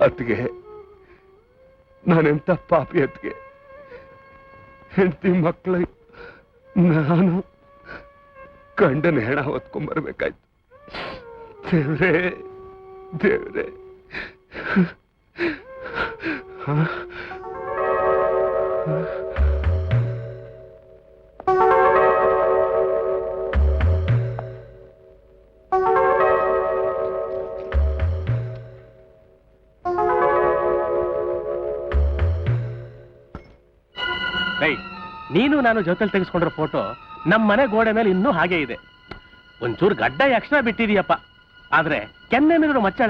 ಅತ್ಗೆ ನಾನೆಂತ ಪಾಪಿ ಅತ್ಗೆ ಹೆಂಡತಿ ಮಕ್ಕಳ ನಾನು ಗಂಡನ ಹೆಣ ಹೊತ್ಕೊಂಡ್ಬರ್ಬೇಕಾಯ್ತು ದೇವ್ರೆ ದೇವ್ರೇ. ನೀನು ನಾನು ಜೊತೆಲಿ ತೆಗೆಸ್ಕೊಂಡಿರೋ ಫೋಟೋ ನಮ್ಮ ಮನೆ ಗೋಡೆ ಮೇಲೆ ಇನ್ನೂ ಹಾಗೆ ಇದೆ. ಒಂಚೂರು ಗಡ್ಡ ಎಕ್ಸ್ಟ್ರಾ ಬಿಟ್ಟಿದೀಯಪ್ಪ. ಆದ್ರೆ ಕೆನ್ನೆ ಮೇಲಿರೋ ಮಚ್ಚ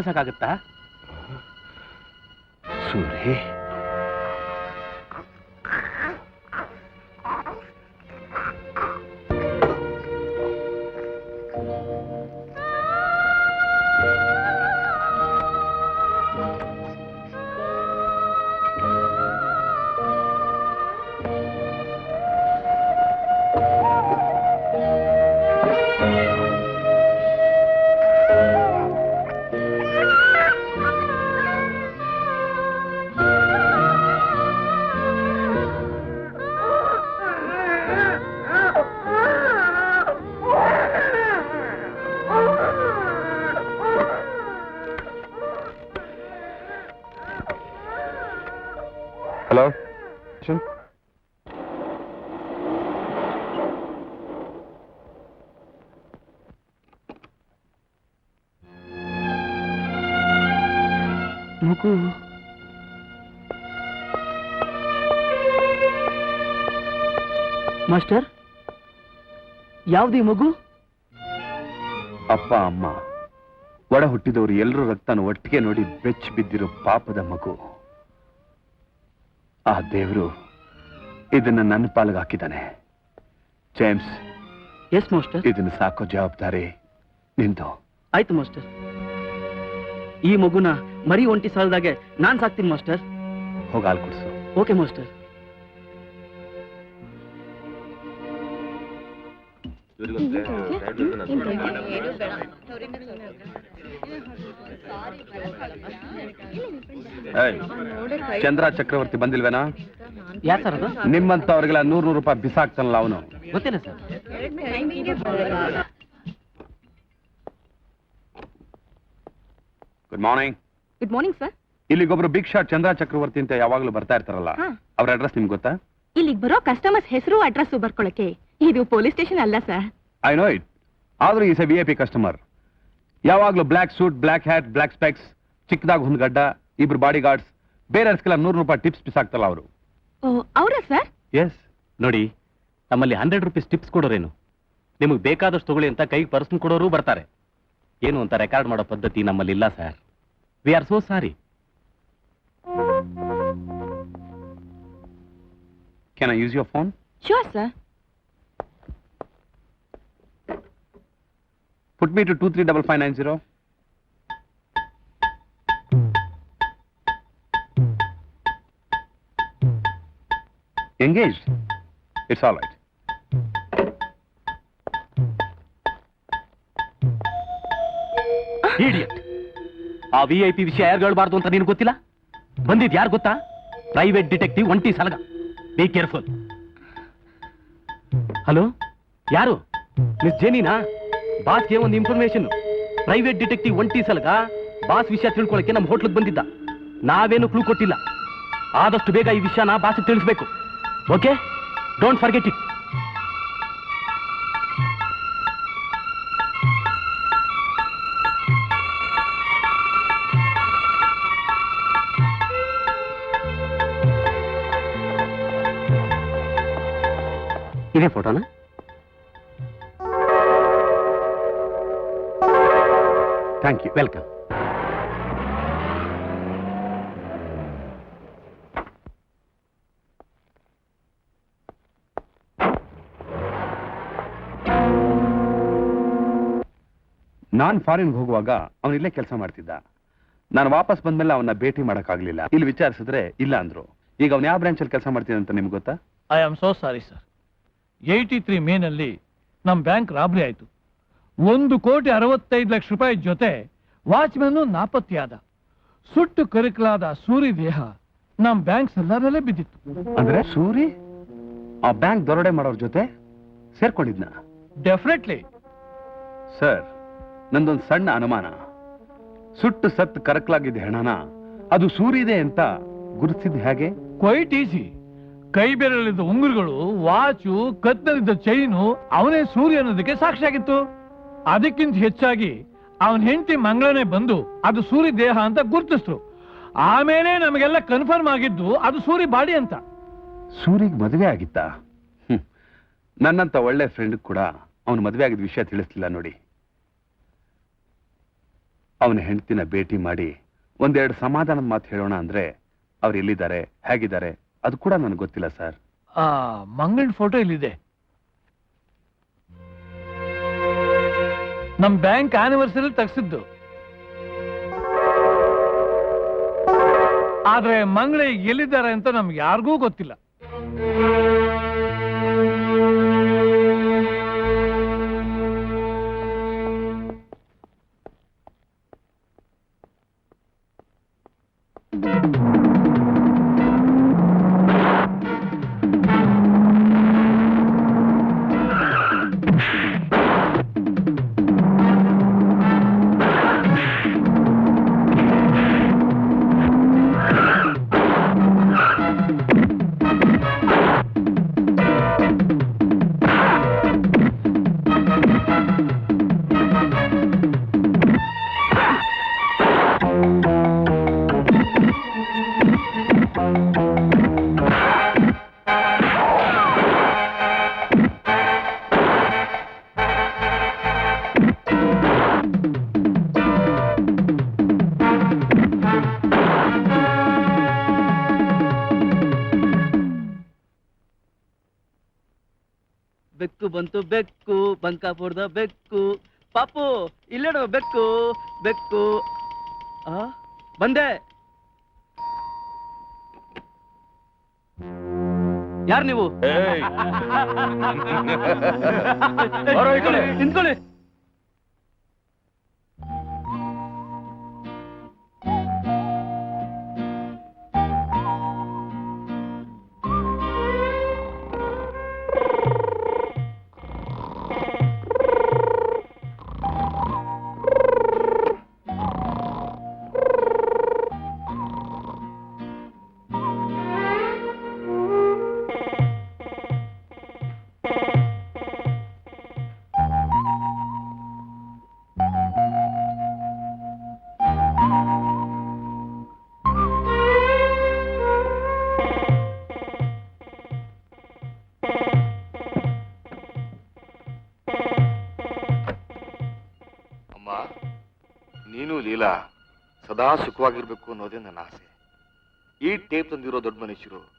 ಹಲೋ ಮಗು ಮಾಸ್ಟರ್ ಯಾವ್ದು ಈ ಮಗು ಅಪ್ಪ ಅಮ್ಮ ಒಡ ಹುಟ್ಟಿದವರು ಎಲ್ಲರೂ ರಕ್ತನ ಒಟ್ಟಿಗೆ ನೋಡಿ ಬೆಚ್ಚ ಬಿದ್ದಿರೋ ಪಾಪದ ಮಗು ಆ ದೇವರು ಇದನ್ನ ನನ್ನ ಪಾಲಿಗೆ ಹಾಕಿದ್ದಾನೆ. James yes master. ಇದನ್ನ ಸಾಕೋ ಜವಾಬ್ದಾರಿ ನಿಂದು. ಆಯ್ತು ಮಾಸ್ಟರ್. ಈ ಮಗುನ ಮರಿ ಒಂಟಿ ಸಾಲದಾಗೆ ನಾನ್ ಸಾಕ್ತೀನಿ ಮಾಸ್ಟರ್. ಹೋಗಿ ಹಾಲು ಕೊಡಿಸು. Okay master. ಚಂದ್ರ ಚಕ್ರವರ್ತಿ ಬಂದಿಲ್ವೇನಾ? ಯಾ ಸರ್ ಅದು? ನಿಮ್ಮಂತವ್ರಿಗೆಲ್ಲ ನೂರು ನೂರು ರೂಪಾಯಿ ಬಿಸಾಕ್ತಾನಲ್ಲ ಅವನು. ಗೊತ್ತಿಲ್ಲ sir. Good morning good morning sir ಇಲ್ಲಿಗೊಬ್ರು ಭಿಕ್ಷಾ ಶಾಟ್ ಚಂದ್ರ ಚಕ್ರವರ್ತಿ ಅಂತ ಯಾವಾಗ್ಲೂ ಬರ್ತಾ ಇರ್ತಾರಲ್ಲ. ಅವ್ರ ಅಡ್ರೆಸ್ ನಿಮ್ಗೆ ಗೊತ್ತಾ? ಇಲ್ಲಿಗೆ ಬರೋ ಕಸ್ಟಮರ್ಸ್ ಹೆಸರು ಅಡ್ರೆಸ್ ಬರ್ಕೊಳಕ್ಕೆ. ಇದು ಪೊಲೀಸ್ ಸ್ಟೇಷನ್ ಅಲ್ಲ ಸರ್ ಐ ನೋ ಇಟ್ ಆದ್ರೂ is a V I P customer ಯಾವಾಗ್ಲೂ black suit black hat black specs ಚಿಕ್ಕದಾಗ ಒಂದು ಗಡ್ಡ ಇಬ್ರು ಬಾಡಿ ಗಾರ್ಡ್ಸ್ ಬೇರೆಯವ್ರಿಗೆಲ್ಲ ನೂರು ರೂಪಾಯಿ ಟಿಪ್ಸ್ ಬಿಸಾಕ್ತಲ್ಲ ಅವರು. ಓ ಅವರ ಸರ್ ಎಸ್ ನೋಡಿ ನಮ್ಮಲ್ಲಿ ಹಂಡ್ರೆಡ್ ರುಪೀಸ್ ಟಿಪ್ಸ್ ಕೊಡೋರೇನು? ನಿಮಗೆ ಬೇಕಾದಷ್ಟು ತಗೊಳ್ಳಿ ಅಂತ ಕೈಗೆ ಪರ್ಸನ್ ಕೊಡೋರು ಬರ್ತಾರೆ. ಏನು ಅಂತ ರೆಕಾರ್ಡ್ ಮಾಡೋ ಪದ್ಧತಿ ನಮ್ಮಲ್ಲಿ ಇಲ್ಲ sir we are so sorry can I use your phone sure sir put me to two three double five nine zero engage it's all right idiot ಆ ವಿ ಐ ಪಿ ವಿಷಯ ಯಾರು ಹೇಳ್ಬಾರ್ದು ಅಂತ ನಿನ್ಗೆ ಗೊತ್ತಿಲ್ಲ ಬಂದಿದ್ ಯಾರು ಗೊತ್ತಾ ಪ್ರೈವೇಟ್ ಡಿಟೆಕ್ಟಿವ್ ಒಂಟಿ ಸಲಗ ಬಿ ಕೇರ್ಫುಲ್ ಹಲೋ ಯಾರು? ಮಿಸ್ ಜೇನಿನಾ ಬಾಸ್ಗೆ ಒಂದು ಇನ್ಫಾರ್ಮೇಶನ್ ಪ್ರೈವೇಟ್ ಡಿಟೆಕ್ಟಿವ್ ಒಂಟಿ ಸಲಗ ಬಾಸ್ ವಿಷಯ ತಿಳ್ಕೊಳಕ್ಕೆ ನಮ್ಮ ಹೋಟ್ಲಿಗೆ ಬಂದಿದ್ದ. ನಾವೇನು ಕ್ಲೂ ಕೊಟ್ಟಿಲ್ಲ. ಆದಷ್ಟು ಬೇಗ ಈ ವಿಷಯನ ಬಾಸ್ಗೆ ತಿಳಿಸ್ಬೇಕು. ಓಕೆ ಡೋಂಟ್ ಫರ್ಗೆಟ್ ಇಟ್ ಇದೇ ಫೋಟೋನಾ ಥ್ಯಾಂಕ್ ಯು ವೆಲ್ಕಮ್ ನಾನ್ ಫಾರಿನ್ಗೆ ಹೋಗುವಾಗ ಅವನು ಇಲ್ಲೇ ಕೆಲಸ ಮಾಡ್ತಿದ್ದ. ನಾನು ವಾಪಸ್ ಬಂದ್ಮೇಲೆ ಅವನ್ನ ಭೇಟಿ ಮಾಡೋಕ್ಕಾಗಲಿಲ್ಲ. ಇಲ್ಲಿ ವಿಚಾರಿಸಿದ್ರೆ ಇಲ್ಲ ಅಂದ್ರು. ಈಗ ಅವ್ನು ಯಾವ ಬ್ರಾಂಚಲ್ಲಿ ಕೆಲಸ ಮಾಡ್ತಿದ್ದ ಅಂತ ನಿಮ್ಗೆ ಗೊತ್ತಾ? I am so sorry sir eighty three ಮೇನಲ್ಲಿ ನಮ್ಮ ಬ್ಯಾಂಕ್ ರಾಬರಿ ಆಯಿತು. ಒಂದು ಕೋಟಿ ಅರವತ್ತೈದು ಲಕ್ಷ ರೂಪಾಯಿ ಜೊತೆ ವಾಚ್ಮನ್ನು ನಾಪತ್ತೆಯಾದ ಸುಟ್ಟು ಕರಕಲಾದ ಸೂರಿ ದೇಹ ನಮ್ಮ ಬ್ಯಾಂಕ್ ಸೆಲ್ಲರಲ್ಲೇ ಬಿದ್ದಿತ್ತು. ಅಂದ್ರೆ ಸೂರಿ? ಆ ಬ್ಯಾಂಕ್ ದರೋಡೆ ಮಾಡೋರ್ ಜೊತೆ ಸೇರ್ಕೊಂಡಿದ್ನ? ಡೆಫಿನೆಟ್ಲಿ ಸರ್ ನಂದೊಂದು ಸಣ್ಣ ಅನುಮಾನ. ಸುಟ್ಟು ಸತ್ತು ಕರಕಲಾಗಿದ್ದ ಹೆಣನ ಅದು ಸೂರಿದೆ ಅಂತ ಗುರುತಿಸಿದ್ ಹೇಗೆ? ಕ್ವೈಟ್ ಈಸಿ ಕೈ ಬೆರಳಿದ್ದ ಉಂಗುರುಗಳು ವಾಚು ಕತ್ತಲಿದ್ದ ಚೈನು ಅವನೇ ಸೂರ್ಯ ಅನ್ನೋದಕ್ಕೆ ಸಾಕ್ಷಿಯಾಗಿತ್ತು. ಅದಕ್ಕಿಂತ ಹೆಚ್ಚಾಗಿ ಅವನ ಹೆಂಡತಿ ಮಂಗಳನೇ ಬಂದು ಅದು ಸೂರ್ಯ ದೇಹ ಅಂತ ಗುರುತಿಸ್ರು ಆಮೇಲೆ ನಮಗೆಲ್ಲ ಕನ್ಫರ್ಮ್ ಆಗಿದ್ದು ಅದು ಸೂರಿ ಬಾಡಿ ಅಂತ. ಸೂರಿಗೆ ಮದುವೆ ಆಗಿತ್ತ. ನನ್ನಂತ ಒಳ್ಳೆ ಫ್ರೆಂಡ್ ಕೂಡ ಅವನು ಮದುವೆ ಆಗಿದ ವಿಷಯ ತಿಳಿಸ್ಲಿಲ್ಲ ನೋಡಿ. ಅವನ ಹೆಂಡತಿನ ಭೇಟಿ ಮಾಡಿ ಒಂದೆರಡು ಸಮಾಧಾನದ ಮಾತು ಹೇಳೋಣ ಅಂದ್ರೆ ಅವ್ರು ಎಲ್ಲಿದ್ದಾರೆ ಹೇಗಿದ್ದಾರೆ ಅದು ಕೂಡ ನನಗೆ ಗೊತ್ತಿಲ್ಲ, ಸರ್. ಆ, ಮಂಗಳ್ ಫೋಟೋ ಇಲ್ಲಿದೆ. ನಮ್ ಬ್ಯಾಂಕ್ ಆನಿವರ್ಸರಿ ತೆಗ್ಸಿದ್ದು. ಆದ್ರೆ ಮಂಗಳ ಎಲ್ಲಿದ್ದಾರೆ ಅಂತ ನಮ್ಗೆ ಯಾರಿಗೂ ಗೊತ್ತಿಲ್ಲ. ಬೆಕ್ಕು ಬಂತು ಬೆಕ್ಕು ಬಂಕಾಪುರದ ಬೆಕ್ಕು. ಪಾಪು ಇಲ್ಲೇಡು ಬೆಕ್ಕು ಬೆಕ್ಕು. ಆ ಬಂದೆ. ಯಾರು ನೀವು? ನಿಂತ್ಕೊಳ್ಳಿ. ನೀನು ಲೀಲಾ ಸದಾ ಸುಖವಾಗಿರ್ಬೇಕು ಅನ್ನೋದೇ ನನ್ನ ಆಸೆ. ಈ ಟೇಪ್ ತಂದಿರೋ ದೊಡ್ಡ ಮನುಷ್ಯರು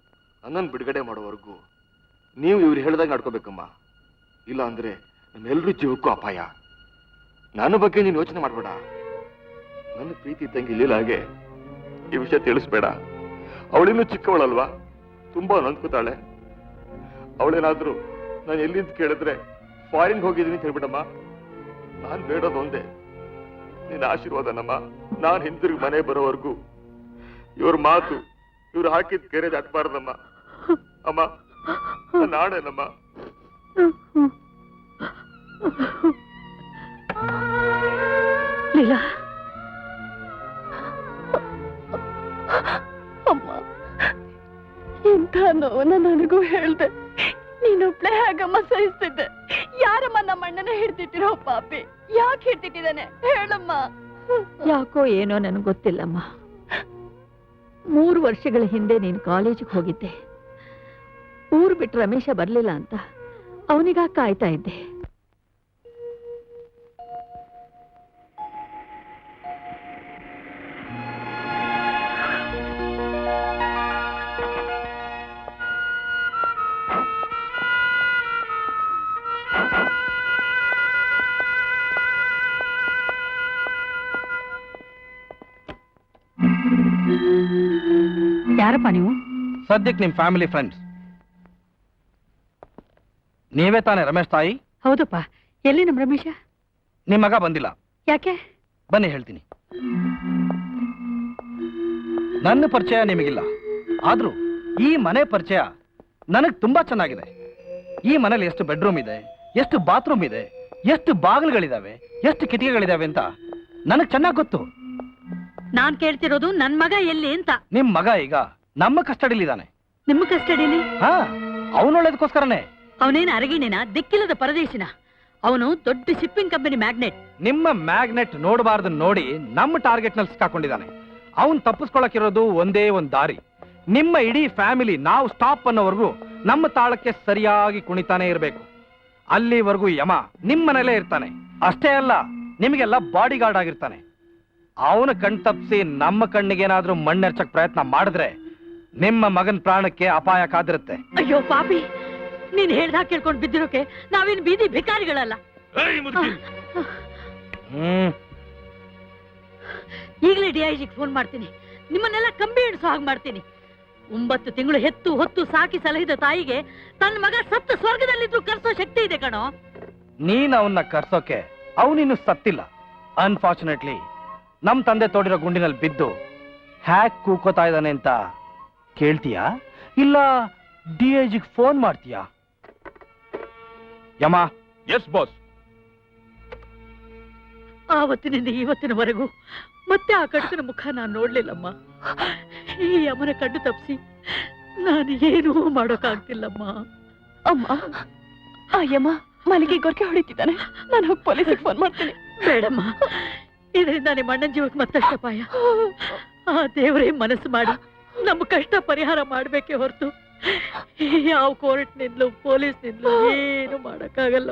ನನ್ನನ್ನು ಬಿಡುಗಡೆ ಮಾಡೋವರೆಗೂ ನೀವು ಇವ್ರು ಹೇಳ್ದಂಗೆ ನಡ್ಕೋಬೇಕಮ್ಮ ಇಲ್ಲ ಅಂದ್ರೆ ನಮ್ಮೆಲ್ಲರೂ ಜೀವಕ್ಕೂ ಅಪಾಯ. ನನ್ನ ಬಗ್ಗೆ ನೀನು ಯೋಚನೆ ಮಾಡಬೇಡ. ನನ್ನ ಪ್ರೀತಿ ಇದ್ದಂಗೆ ಹಾಗೆ ಈ ವಿಷಯ ತಿಳಿಸ್ಬೇಡ. ಅವಳಿನ್ನೂ ಚಿಕ್ಕವಳಲ್ವಾ? ತುಂಬಾ ನೊಂದ್ಕೋತಾಳೆ. ಅವಳೇನಾದ್ರೂ ನಾನು ಎಲ್ಲಿಂದ ಕೇಳಿದ್ರೆ ಫಾರಿನ್ ಹೋಗಿದ್ದೀನಿ ಹೇಳ್ಬಿಡಮ್ಮ. ನಾನು ಬೇಡೋದು ಒಂದೇ. ನಿನ್ನ ಆಶೀರ್ವಾದನಮ್ಮ ನಾನ್ ಹಿಂದಿರುಗಿ ಮನೆ ಬರೋವರೆಗೂ. ಇವ್ರ ಮಾತು, ಇವ್ರು ಹಾಕಿದ ಕೆರೆ ದಾಟಬಾರ್ದಮ್ಮ ಅಮ್ಮ ನಾಡೇನಮ್ಮ ಲೀಲಾ. ಅಮ್ಮ, ಇಂಥ ನೋವನ್ನ ನನಗೂ ಹೇಳ್ದೆ. ನೀನೊಬ್ಳೆ ಹೇಗಮ್ಮ ಸಹಿಸ್ತಿದ್ದೆ. ಯಾರಮ್ಮ ನಮ್ಮ ಅಣ್ಣನ ಹಿಡ್ದಿಟ್ಟಿರೋ ಪಾಪಿ? ಯಾಕೆ ಹಿಡ್ತಿಟ್ಟಿದ್ದಾನೆ ಹೇಳಮ್ಮ. ಯಾಕೋ ಏನೋ ನನಗೆ ಗೊತ್ತಿಲ್ಲಮ್ಮ. ಮೂರು ವರ್ಷಗಳ ಹಿಂದೆ ನೀನು ಕಾಲೇಜಿಗೆ ಹೋಗಿದ್ದೆ. ಊರು ಬಿಟ್ಟು ರಮೇಶ ಬರಲಿಲ್ಲ ಅಂತ ಅವನಿಗ ಕಾಯ್ತಾ ಇದ್ದೆ. ಯಾರಪ್ಪ ನೀವು? ಸದ್ಯಕ್ಕೆ ನಿಮ್ ಫ್ಯಾಮಿಲಿ ಫ್ರೆಂಡ್ಸ್ ನೀವೇ ತಾನೇ ರಮೇಶ್ ತಾಯಿ? ಹೌದಪ್ಪ. ಎಲ್ಲಿ ನಮ್ ರಮೇಶ? ನಿಮ್ ಮಗ ಬಂದಿಲ್ಲ. ಯಾಕೆ? ಬನ್ನಿ ಹೇಳ್ತೀನಿ. ನನ್ನ ಪರಿಚಯ ನಿಮಗಿಲ್ಲ. ಆದ್ರೂ ಈ ಮನೆ ಪರಿಚಯ ನನಗ್ ತುಂಬಾ ಚೆನ್ನಾಗಿದೆ. ಈ ಮನೇಲಿ ಎಷ್ಟು ಬೆಡ್ರೂಮ್ ಇದೆ ಎಷ್ಟು ಬಾತ್ರೂಮ್ ಇದೆ ಎಷ್ಟು ಬಾಗಿಲುಗಳಿದಾವೆ ಎಷ್ಟು ಕಿಟಕಿಗಳಿದಾವೆ ಅಂತ ನನಗ್ ಚೆನ್ನಾಗ್ ಗೊತ್ತು. ನಾನ್ ಕೇಳ್ತಿರೋದು ನನ್ ಮಗ ಎಲ್ಲಿ ಅಂತ. ನಿಮ್ ಮಗ ಈಗ ನಮ್ಮ ಕಸ್ಟಡಿಲಿದ್ದಾನೆ ನಿಮ್ಮ ಕಸ್ಟಡಿಲಿ ಹಾ ಅವನೊಳ್ಳೇದಕ್ಕೋಸ್ಕರನೇ ಅವನೇನ್ ಅರಗಿಣಿನ? ದಿಕ್ಕಿಲ್ಲದ ಪರದೇಶಿನ? ಅವನು ದೊಡ್ಡ ಶಿಪ್ಪಿಂಗ್ ಕಂಪನಿ ಮ್ಯಾಗ್ನೆಟ್ ನಿಮ್ಮ ಮ್ಯಾಗ್ನೆಟ್ ನೋಡಬಾರ್ದು ನೋಡಿ ನಮ್ಮ ಟಾರ್ಗೆಟ್ನಲ್ಲಿ ಸಿಕ್ಕಾಕೊಂಡಿದ್ದಾನೆ. ಅವನ್ ತಪ್ಪಿಸ್ಕೊಳಕಿರೋದು ಒಂದೇ ಒಂದ್ ದಾರಿ. ನಿಮ್ಮ ಇಡೀ ಫ್ಯಾಮಿಲಿ ನಾವು ಸ್ಟಾಪ್ ಅನ್ನೋವರೆಗೂ ನಮ್ಮ ತಾಳಕ್ಕೆ ಸರಿಯಾಗಿ ಕುಣಿತಾನೆ ಇರಬೇಕು. ಅಲ್ಲಿವರೆಗೂ ಯಮ ನಿಮ್ಮ ಮನೇಲೇ ಇರ್ತಾನೆ. ಅಷ್ಟೇ ಅಲ್ಲ ನಿಮಗೆಲ್ಲ ಬಾಡಿ ಗಾರ್ಡ್ ಆಗಿರ್ತಾನೆ. ಅವನ ಕಣ್ ತಪ್ಪಿಸಿ ನಮ್ಮ ಕಣ್ಣಿಗೇನಾದ್ರೂ ಮಣ್ಣೆರ್ಚಕ್ ಪ್ರಯತ್ನ ಮಾಡಿದ್ರೆ ನಿಮ್ಮ ಮಗನ್ ಪ್ರಾಣಕ್ಕೆ ಅಪಾಯ ಕಾದಿರುತ್ತೆ. ಅಯ್ಯೋ ಪಾಪಿ ನೀನ್ ಹೇಳ್ದಾಗ ಕೇಳ್ಕೊಂಡು ಬಿದ್ದಿರೋಕೆ ನಾವೇನ್ ಬೀದಿ ಭಿಕಾರಿಗಳಲ್ಲ? ಹ್ಮ್. ಈಗಲೇ ಡಿಐಜಿಗೆ ಫೋನ್ ಮಾಡ್ತೀನಿ. ನಿಮ್ಮನ್ನೆಲ್ಲ ಕಂಬಿ ಹಿಡಿಸೋ ಹಾಗೆ ಮಾಡ್ತೀನಿ. ಒಂಬತ್ತು ತಿಂಗಳು ಹೆತ್ತು ಹೊತ್ತು ಸಾಕಿ ಸಲಹಿದ ತಾಯಿಗೆ ತನ್ನ ಮಗ ಸತ್ತ ಸ್ವರ್ಗದಲ್ಲಿದ್ರು ಕರ್ಸೋ ಶಕ್ತಿ ಇದೆ ಕಣೋ. ನೀನ್ ಅವನ್ನ ಕರ್ಸೋಕೆ ಅವನಿನ್ನು ಸತ್ತಿಲ್ಲ. ಅನ್ಫಾರ್ಚುನೇಟ್ಲಿ ನಮ್ ತಂದೆ ತೋಡಿರೋ ಗುಂಡಿನಲ್ಲಿ ಬಿದ್ದು ಹ್ಯಾಕ್ ಕೂಕೋತಾ ಇದ್ದಾನೆ ಅಂತ ಕೇಳ್ತೀಯಾ? ಇಲ್ಲ ಡಿ ಜಿಗ್ ಫೋನ್ ಮಾಡ್ತೀಯಾ? ಯಮ. ಎಸ್ ಬಾಸ್ ಆವತ್ತಿನಿಂದ ಇವತ್ತಿನವರೆಗೂ ಮತ್ತೆ ಆ ಕಡತನ ಮುಖ ನಾನು ನೋಡ್ಲಿಲ್ಲಮ್ಮ. ಈ ಯಮನ ಕಣ್ಣು ತಪ್ಪಿಸಿ ನಾನು ಏನೂ ಮಾಡೋಕ್ಕಾಗ್ತಿಲ್ಲಮ್ಮ. ಅಮ್ಮ ಆ ಯಮ ಮನೆಗೆ ಗೊರಕೆ ಹೊಡಿತಿದ್ದಾನೆ. ನಾನು ಹೋಗಿ ಪೊಲೀಸಿಗೆ ಫೋನ್ ಮಾಡ್ತೀನಿ. ಬೇಡಮ್ಮ. ಇದರಿಂದ ನಿಮ್ಮ ಅಣ್ಣನ ಜೀವಕ್ಕೆ ಮತ್ತಷ್ಟು ಅಪಾಯ. ಆ ದೇವರೇ ಮನಸ್ಸು ಮಾಡಿ, ನಮ್ಮ ಕಷ್ಟ ಪರಿಹಾರ ಮಾಡ್ಬೇಕೆ ಹೊರತು ಯಾವ ಕೋರ್ಟ್ ನಿಂದ್ಲು ಪೊಲೀಸ್ ನಿಂದ್ಲು ಏನು ಮಾಡಕ್ಕಾಗಲ್ಲ.